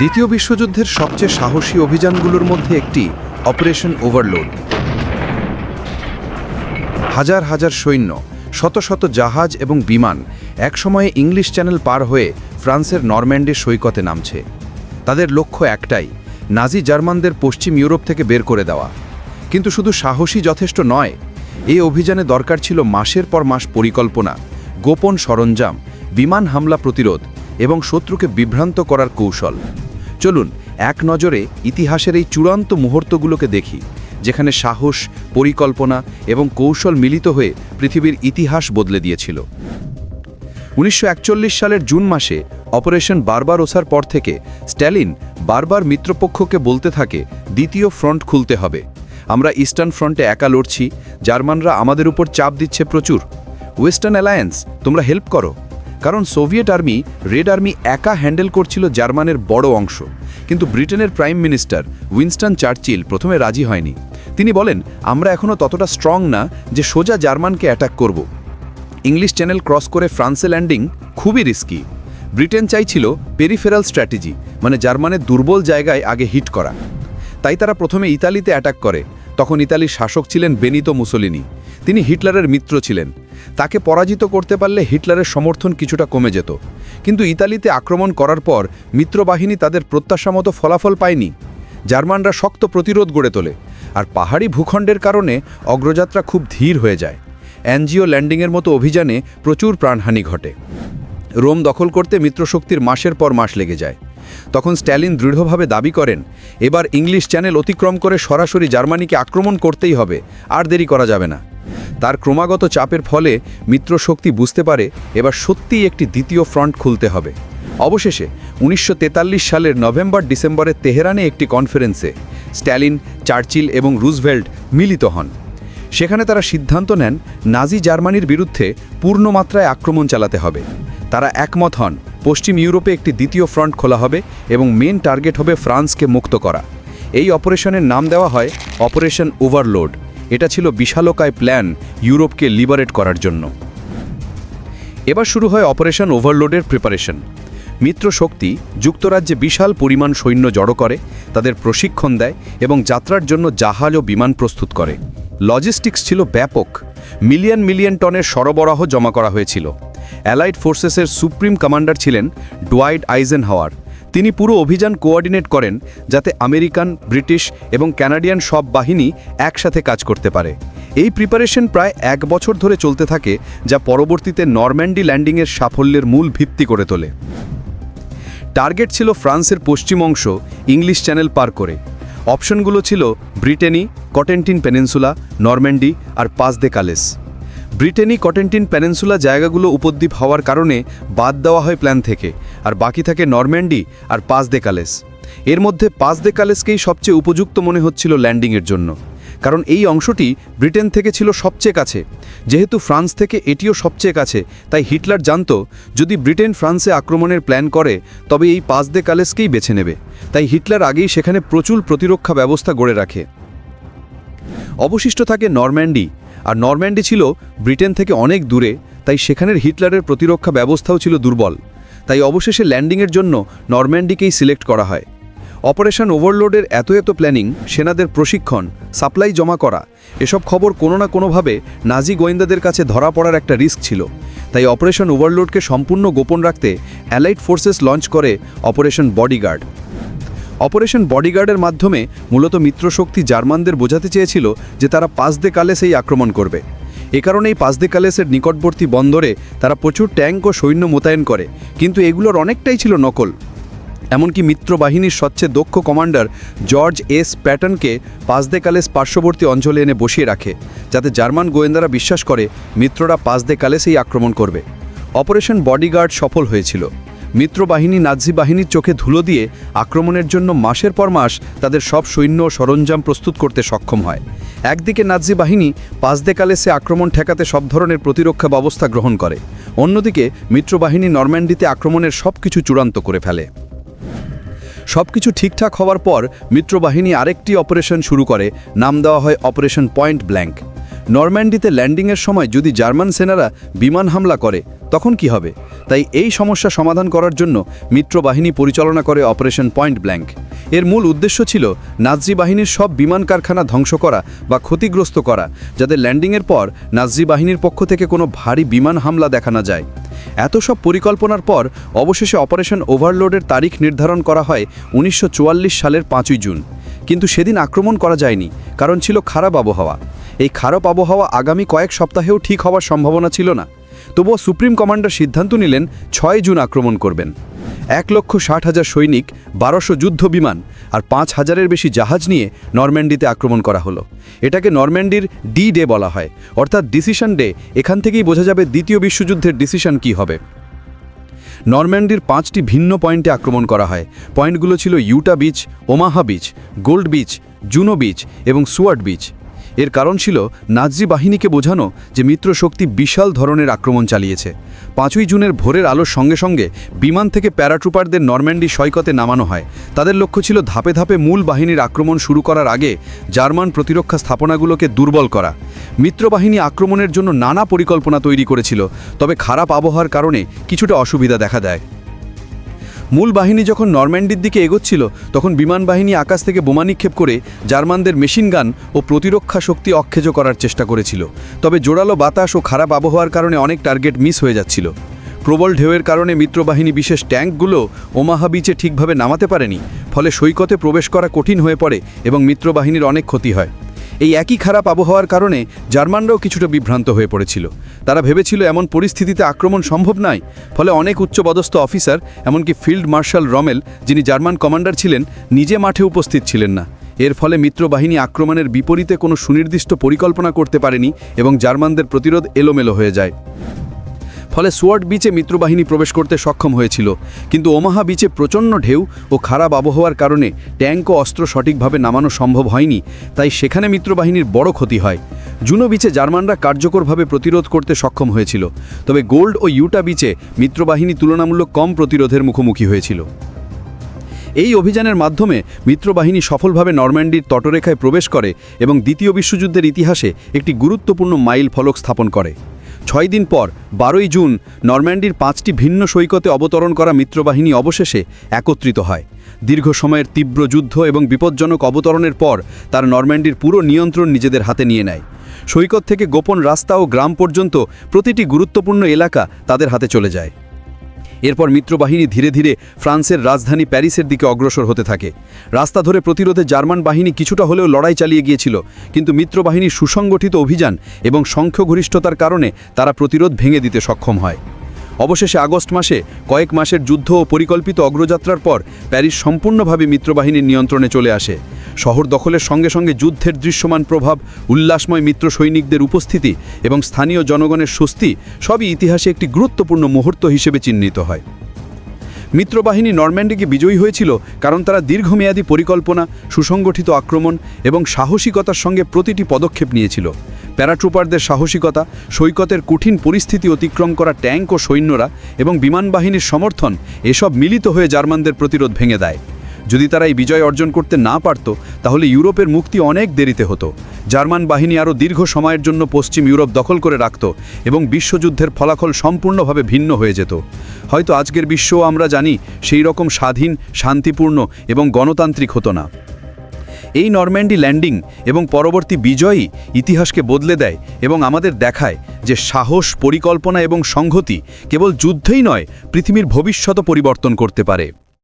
দ্বিতীয় বিশ্বযুদ্ধের সবচেয়ে সাহসী অভিযানগুলোর মধ্যে একটি অপারেশন ওভারলোড হাজার হাজার সৈন্য, শত শত জাহাজ এবং বিমান একসময়ে ইংলিশ চ্যানেল পার হয়ে ফ্রান্সের নরম্যান্ডে সৈকতে নামছে। তাদের লক্ষ্য একটাই, নাজি জার্মানদের পশ্চিম ইউরোপ থেকে বের করে দেওয়া। কিন্তু শুধু সাহসী যথেষ্ট নয়, এই অভিযানে দরকার ছিল মাসের পর মাস পরিকল্পনা, গোপন সরঞ্জাম, বিমান হামলা প্রতিরোধ এবং শত্রুকে বিভ্রান্ত করার কৌশল। চলুন এক নজরে ইতিহাসের এই চূড়ান্ত মুহূর্তগুলোকে দেখি, যেখানে সাহস, পরিকল্পনা এবং কৌশল মিলিত হয়ে পৃথিবীর ইতিহাস বদলে দিয়েছিল। উনিশশো একচল্লিশ সালের জুন মাসে অপারেশন বারবার ওসার পর থেকে স্ট্যালিন বারবার মিত্রপক্ষকে বলতে থাকে, দ্বিতীয় ফ্রন্ট খুলতে হবে। আমরা ইস্টার্ন ফ্রন্টে একা লড়ছি, জার্মানরা আমাদের উপর চাপ দিচ্ছে প্রচুর। ওয়েস্টার্ন অ্যালায়েন্স, তোমরা হেল্প করো। কারণ সোভিয়েট আর্মি, রেড আর্মি একা হ্যান্ডেল করছিল জার্মানের বড় অংশ। কিন্তু ব্রিটেনের প্রাইম মিনিস্টার উইনস্টন চার্চিল প্রথমে রাজি হয়নি। তিনি বলেন, আমরা এখনও ততটা স্ট্রং না যে সোজা জার্মানকে অ্যাটাক করব। ইংলিশ চ্যানেল ক্রস করে ফ্রান্সে ল্যান্ডিং খুবই রিস্কি। ব্রিটেন চাইছিল পেরিফেরাল স্ট্র্যাটেজি মানে জার্মানের দুর্বল জায়গায় আগে হিট করা। তাই তারা প্রথমে ইতালিতে অ্যাটাক করে। তখন ইতালির শাসক ছিলেন বেনিতো মুসোলিনি। তিনি হিটলারের মিত্র ছিলেন। তাকে পরাজিত করতে পারলে হিটলারের সমর্থন কিছুটা কমে যেত। কিন্তু ইতালিতে আক্রমণ করার পর মিত্রবাহিনী তাদের প্রত্যাশা মতো ফলাফল পায়নি। জার্মানরা শক্ত প্রতিরোধ গড়ে তোলে আর পাহাড়ি ভূখণ্ডের কারণে অগ্রযাত্রা খুব ধীর হয়ে যায়। অ্যানজিও ল্যান্ডিংয়ের মতো অভিযানে প্রচুর প্রাণহানি ঘটে। রোম দখল করতে মিত্রশক্তির মাসের পর মাস লেগে যায়। তখন স্ট্যালিন দৃঢ়ভাবে দাবি করেন, এবার ইংলিশ চ্যানেল অতিক্রম করে সরাসরি জার্মানিকে আক্রমণ করতেই হবে, আর দেরি করা যাবে না। তার ক্রমাগত চাপের ফলে মিত্রশক্তি বুঝতে পারে এবার সত্যিই একটি দ্বিতীয় ফ্রন্ট খুলতে হবে। অবশেষে উনিশশো তেতাল্লিশ সালের নভেম্বর ডিসেম্বরে তেহরানে একটি কনফারেন্সে স্ট্যালিন, চার্চিল এবং রুজভেল্ট মিলিত হন। সেখানে তারা সিদ্ধান্ত নেন, নাজি জার্মানির বিরুদ্ধে পূর্ণমাত্রায় আক্রমণ চালাতে হবে। তারা একমত হন, পশ্চিম ইউরোপে একটি দ্বিতীয় ফ্রন্ট খোলা হবে এবং মেন টার্গেট হবে ফ্রান্সকে মুক্ত করা। এই অপারেশনের নাম দেওয়া হয় অপারেশন ওভারলোড। এটা ছিল বিশালকায় প্ল্যান ইউরোপকে লিবারেট করার জন্য। এবার শুরু হয় অপারেশন ওভারলোডের প্রিপারেশন। মিত্র শক্তি যুক্তরাজ্যে বিশাল পরিমাণ সৈন্য জড়ো করে, তাদের প্রশিক্ষণ দেয় এবং যাত্রার জন্য জাহাজ ও বিমান প্রস্তুত করে। লজিস্টিক্স ছিল ব্যাপক। মিলিয়ন মিলিয়ন টনের সরবরাহ জমা করা হয়েছিল। অ্যালাইড ফোর্সেসের সুপ্রিম কমান্ডার ছিলেন ডোয়াইড আইজেন হাওয়ার তিনি পুরো অভিযান কোঅর্ডিনেট করেন যাতে আমেরিকান, ব্রিটিশ এবং ক্যানাডিয়ান সব বাহিনী একসাথে কাজ করতে পারে। এই প্রিপারেশন প্রায় এক বছর ধরে চলতে থাকে, যা পরবর্তীতে নরম্যান্ডি ল্যান্ডিংয়ের সাফল্যের মূল ভিত্তি করে তোলে। টার্গেট ছিল ফ্রান্সের পশ্চিম অংশ, ইংলিশ চ্যানেল পার করে। অপশনগুলো ছিল ব্রিটেনি, কটেন্টিন পেনিনসুলা, নরম্যান্ডি আর Pas de Calais. Brittany Cotentin Peninsula জায়গাগুলো উপদ্বীপ হওয়ার কারণে বাদ দেওয়া হয় প্ল্যান থেকে, আর বাকি থাকে নরম্যান্ডি আর পাস দে কালেস এর মধ্যে পাস দে কালেসকেই সবচেয়ে উপযুক্ত মনে হচ্ছিল ল্যান্ডিংয়ের জন্য, কারণ এই অংশটি ব্রিটেন থেকে ছিল সবচেয়ে কাছে। যেহেতু ফ্রান্স থেকে এটিও সবচেয়ে কাছে, তাই হিটলার জানত, যদি ব্রিটেন ফ্রান্সে আক্রমণের প্ল্যান করে, তবে এই পাস দে কালেসকেই বেছে নেবে। তাই হিটলার আগেই সেখানে প্রচুর প্রতিরক্ষা ব্যবস্থা গড়ে রাখে। অবশিষ্ট থাকে নরম্যান্ডি আর নরম্যান্ডি ছিল ব্রিটেন থেকে অনেক দূরে, তাই সেখানের হিটলারের প্রতিরক্ষা ব্যবস্থাও ছিল দুর্বল। তাই অবশেষে ল্যান্ডিংয়ের জন্য নরম্যান্ডিকেই সিলেক্ট করা হয়। অপারেশন ওভারলোডের এত এত প্ল্যানিং, সেনাদের প্রশিক্ষণ, সাপ্লাই জমা করা, এসব খবর কোনো না কোনোভাবে নাজি গোয়েন্দাদের কাছে ধরা পড়ার একটা রিস্ক ছিল। তাই অপারেশন ওভারলোডকে সম্পূর্ণ গোপন রাখতে অ্যালাইড ফোর্সেস লঞ্চ করে অপারেশন বডিগার্ড। অপারেশন বডিগার্ডের মাধ্যমে মূলত মিত্রশক্তি জার্মানদের বোঝাতে চেয়েছিল যে তারা পাঁচ দে কালেসেই আক্রমণ করবে। এ কারণেই পাঁচ দে কালেসের নিকটবর্তী বন্দরে তারা প্রচুর ট্যাঙ্ক ও সৈন্য মোতায়েন করে, কিন্তু এগুলোর অনেকটাই ছিল নকল। এমনকি মিত্র বাহিনীর সবচেয়ে দক্ষ কমান্ডার জর্জ এস প্যাটনকে পাঁচদে কালেস পার্শ্ববর্তী অঞ্চলে এনে বসিয়ে রাখে, যাতে জার্মান গোয়েন্দারা বিশ্বাস করে মিত্ররা পাঁচ পাঁচদে কালেসেই আক্রমণ করবে। অপারেশন বডিগার্ড সফল হয়েছিল। মিত্র বাহিনী নাজি বাহিনীর চোখে ধুলো দিয়ে আক্রমণের জন্য মাসের পর মাস তাদের সব সৈন্য সরঞ্জাম প্রস্তুত করতে সক্ষম হয়। একদিকে নাজি বাহিনী পাঁচদে সে আক্রমণ ঠেকাতে সব ধরনের প্রতিরক্ষা ব্যবস্থা গ্রহণ করে, অন্যদিকে মিত্রবাহিনী নরম্যান্ডিতে আক্রমণের সব কিছু চূড়ান্ত করে ফেলে। সবকিছু ঠিকঠাক হওয়ার পর মিত্রবাহিনী আরেকটি অপারেশন শুরু করে, নাম দেওয়া হয় অপারেশন পয়েন্ট ব্ল্যাঙ্ক। নরম্যান্ডিতে ল্যান্ডিংয়ের সময় যদি জার্মান সেনারা বিমান হামলা করে, তখন কি হবে? তাই এই সমস্যা সমাধান করার জন্য মিত্র বাহিনী পরিচালনা করে অপারেশন পয়েন্ট ব্ল্যাঙ্ক। এর মূল উদ্দেশ্য ছিল নাজি বাহিনীর সব বিমান কারখানা ধ্বংস করা বা ক্ষতিগ্রস্ত করা, যাতে ল্যান্ডিংয়ের পর নাজি বাহিনীর পক্ষ থেকে কোনো ভারী বিমান হামলা দেখা না যায়। এত সব পরিকল্পনার পর অবশেষে অপারেশন ওভারলোডের তারিখ নির্ধারণ করা হয় উনিশশো চুয়াল্লিশ সালের পাঁচই জুন। কিন্তু সেদিন আক্রমণ করা যায়নি, কারণ ছিল খারাপ আবহাওয়া। এই খারাপ আবহাওয়া আগামী কয়েক সপ্তাহেও ঠিক হওয়ার সম্ভাবনা ছিল না। তবুও সুপ্রিম কমান্ডার সিদ্ধান্ত নিলেন ছয় জুন আক্রমণ করবেন। এক লক্ষ ষাট হাজার সৈনিক, বারোশো যুদ্ধ বিমান আর পাঁচ হাজারের বেশি জাহাজ নিয়ে নরম্যান্ডিতে আক্রমণ করা হলো। এটাকে নরম্যান্ডির ডি ডে বলা হয়। অর্থাৎ ডিসিশন ডে, এখান থেকেই বোঝা যাবে দ্বিতীয় বিশ্বযুদ্ধের ডিসিশন কি হবে। নরম্যান্ডির পাঁচটি ভিন্ন পয়েন্টে আক্রমণ করা হয়। পয়েন্টগুলো ছিল Utah Beach, Omaha Beach, Gold Beach, Juno Beach এবং সুয়ার্ড বিচ। এর কারণ ছিল নাজি বাহিনীকে বোঝানো যে মিত্র শক্তি বিশাল ধরনের আক্রমণ চালিয়েছে। পাঁচই জুনের ভোরের আলোর সঙ্গে সঙ্গে বিমান থেকে প্যারাট্রুপারদের নরম্যান্ডি সৈকতে নামানো হয়। তাদের লক্ষ্য ছিল ধাপে ধাপে মূল বাহিনীর আক্রমণ শুরু করার আগে জার্মান প্রতিরক্ষা স্থাপনাগুলোকে দুর্বল করা। মিত্রবাহিনী আক্রমণের জন্য নানা পরিকল্পনা তৈরি করেছিল, তবে খারাপ আবহাওয়ার কারণে কিছুটা অসুবিধা দেখা দেয়। মূল বাহিনী যখন নরম্যান্ডির দিকে এগোচ্ছিল, তখন বিমান বাহিনী আকাশ থেকে বোমা নিক্ষেপ করে জার্মানদের মেশিন গান ও প্রতিরক্ষা শক্তি অক্ষেজ করার চেষ্টা করেছিল। তবে জোরালো বাতাস ও খারাপ আবহাওয়ার কারণে অনেক টার্গেট মিস হয়ে যাচ্ছিল। প্রবল ঢেউয়ের কারণে মিত্রবাহিনী বিশেষ ট্যাঙ্কগুলো ওমাহা বিচে ঠিকভাবে নামাতে পারেনি, ফলে সৈকতে প্রবেশ করা কঠিন হয়ে পড়ে এবং মিত্রবাহিনীর অনেক ক্ষতি হয়। এই একই খারাপ আবহাওয়ার কারণে জার্মানরাও কিছুটা বিভ্রান্ত হয়ে পড়েছিল। তারা ভেবেছিল এমন পরিস্থিতিতে আক্রমণ সম্ভব নয়, ফলে অনেক উচ্চপদস্থ অফিসার, এমনকি ফিল্ড মার্শাল রমেল, যিনি জার্মান কমান্ডার ছিলেন, নিজে মাঠে উপস্থিত ছিলেন না। এর ফলে মিত্রবাহিনী আক্রমণের বিপরীতে কোনো সুনির্দিষ্ট পরিকল্পনা করতে পারেনি এবং জার্মানদের প্রতিরোধ এলোমেলো হয়ে যায়। ফলে সুয়ার্ড বিচে মিত্রবাহিনী প্রবেশ করতে সক্ষম হয়েছিল। কিন্তু ওমাহা বিচে প্রচণ্ড ঢেউ ও খারাপ আবহাওয়ার কারণে ট্যাঙ্ক ও অস্ত্র সঠিকভাবে নামানো সম্ভব হয়নি, তাই সেখানে মিত্রবাহিনীর বড় ক্ষতি হয়। জুনো বিচে জার্মানরা কার্যকরভাবে প্রতিরোধ করতে সক্ষম হয়েছিল, তবে গোল্ড ও ইউটা বিচে মিত্রবাহিনী তুলনামূলক কম প্রতিরোধের মুখোমুখি হয়েছিল। এই অভিযানের মাধ্যমে মিত্রবাহিনী সফলভাবে নরম্যান্ডির তটরেখায় প্রবেশ করে এবং দ্বিতীয় বিশ্বযুদ্ধের ইতিহাসে একটি গুরুত্বপূর্ণ মাইল ফলক স্থাপন করে। ছয় দিন পর, বারোই জুন, নরম্যান্ডির পাঁচটি ভিন্ন সৈকতে অবতরণ করা মিত্রবাহিনী অবশেষে একত্রিত হয়। দীর্ঘ সময়ের তীব্র যুদ্ধ এবং বিপজ্জনক অবতরণের পর তার নরম্যান্ডির পুরো নিয়ন্ত্রণ নিজেদের হাতে নিয়ে নেয়। সৈকত থেকে গোপন রাস্তা ও গ্রাম পর্যন্ত প্রতিটি গুরুত্বপূর্ণ এলাকা তাদের হাতে চলে যায়। এরপর মিত্রবাহিনী ধীরে ধীরে ফ্রান্সের রাজধানী প্যারিসের দিকে অগ্রসর হতে থাকে। রাস্তা ধরে প্রতিরোধে জার্মান বাহিনী কিছুটা হলেও লড়াই চালিয়ে গিয়েছিল, কিন্তু মিত্রবাহিনীর সুসংগঠিত অভিযান এবং সংখ্যগরিষ্ঠতার কারণে তারা প্রতিরোধ ভেঙে দিতে সক্ষম হয়। অবশেষে আগস্ট মাসে কয়েক মাসের যুদ্ধ ও পরিকল্পিত অগ্রযাত্রার পর প্যারিস সম্পূর্ণভাবে মিত্রবাহিনীর নিয়ন্ত্রণে চলে আসে। শহর দখলের সঙ্গে সঙ্গে যুদ্ধের দৃশ্যমান প্রভাব, উল্লাসময় মিত্র সৈনিকদের উপস্থিতি এবং স্থানীয় জনগণের স্বস্তি সবই ইতিহাসে একটি গুরুত্বপূর্ণ মুহূর্ত হিসেবে চিহ্নিত হয়। মিত্রবাহিনী নরম্যান্ডিকে বিজয়ী হয়েছিল কারণ তারা দীর্ঘমেয়াদী পরিকল্পনা, সুসংগঠিত আক্রমণ এবং সাহসিকতার সঙ্গে প্রতিটি পদক্ষেপ নিয়েছিল। প্যারাট্রুপারদের সাহসিকতা, সৈকতের কঠিন পরিস্থিতি অতিক্রম করা ট্যাঙ্ক ও সৈন্যরা এবং বিমান বাহিনীর সমর্থন এসব মিলিত হয়ে জার্মানদের প্রতিরোধ ভেঙে দেয়। যদি তারা এই বিজয় অর্জন করতে না পারত, তাহলে ইউরোপের মুক্তি অনেক দেরিতে হতো। জার্মান বাহিনী আরও দীর্ঘ সময়ের জন্য পশ্চিম ইউরোপ দখল করে রাখত এবং বিশ্বযুদ্ধের ফলাফল সম্পূর্ণভাবে ভিন্ন হয়ে যেত। হয়তো আজকের বিশ্বও আমরা জানি সেই রকম স্বাধীন, শান্তিপূর্ণ এবং গণতান্ত্রিক হতো না। এই নরম্যান্ডি ল্যান্ডিং এবং পরবর্তী বিজয়ই ইতিহাসকে বদলে দেয় এবং আমাদের দেখায় যে সাহস, পরিকল্পনা এবং সংহতি কেবল যুদ্ধেই নয়, পৃথিবীর ভবিষ্যৎ পরিবর্তন করতে পারে।